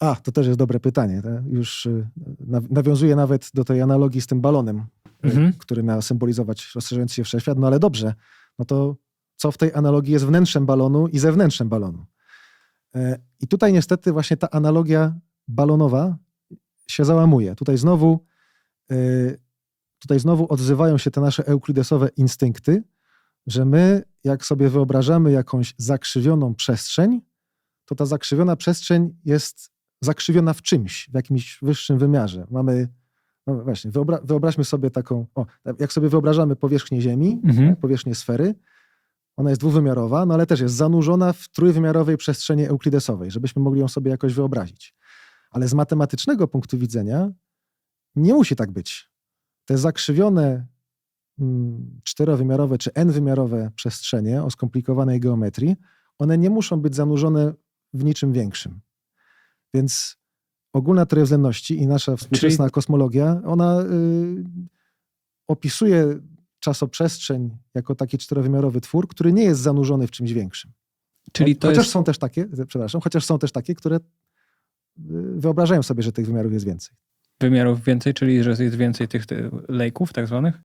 A, to też jest dobre pytanie. tak? Już y, naw- nawiązuje nawet do tej analogii z tym balonem, y, Mhm. który miał symbolizować rozszerzający się wszechświat. No ale dobrze, no to co w tej analogii jest wnętrzem balonu i zewnętrzem balonu? E, I tutaj niestety właśnie ta analogia balonowa się załamuje. Tutaj znowu, y, tutaj znowu odzywają się te nasze euklidesowe instynkty, że my, jak sobie wyobrażamy jakąś zakrzywioną przestrzeń, to ta zakrzywiona przestrzeń jest zakrzywiona w czymś, w jakimś wyższym wymiarze. Mamy, no właśnie, wyobra wyobraźmy sobie taką, o, jak sobie wyobrażamy powierzchnię Ziemi, Mhm. tak, powierzchnię sfery, ona jest dwuwymiarowa, no ale też jest zanurzona w trójwymiarowej przestrzeni euklidesowej, żebyśmy mogli ją sobie jakoś wyobrazić. Ale z matematycznego punktu widzenia nie musi tak być. Te zakrzywione mm, czterowymiarowe czy n-wymiarowe przestrzenie o skomplikowanej geometrii, one nie muszą być zanurzone w niczym większym. Więc ogólna teoria względności i nasza współczesna kosmologia, ona y, opisuje czasoprzestrzeń jako taki czterowymiarowy twór, który nie jest zanurzony w czymś większym. Czyli to chociaż jest... są też takie, przepraszam, chociaż są też takie, które y, wyobrażają sobie, że tych wymiarów jest więcej. wymiarów więcej, czyli że jest więcej tych lejków tak zwanych?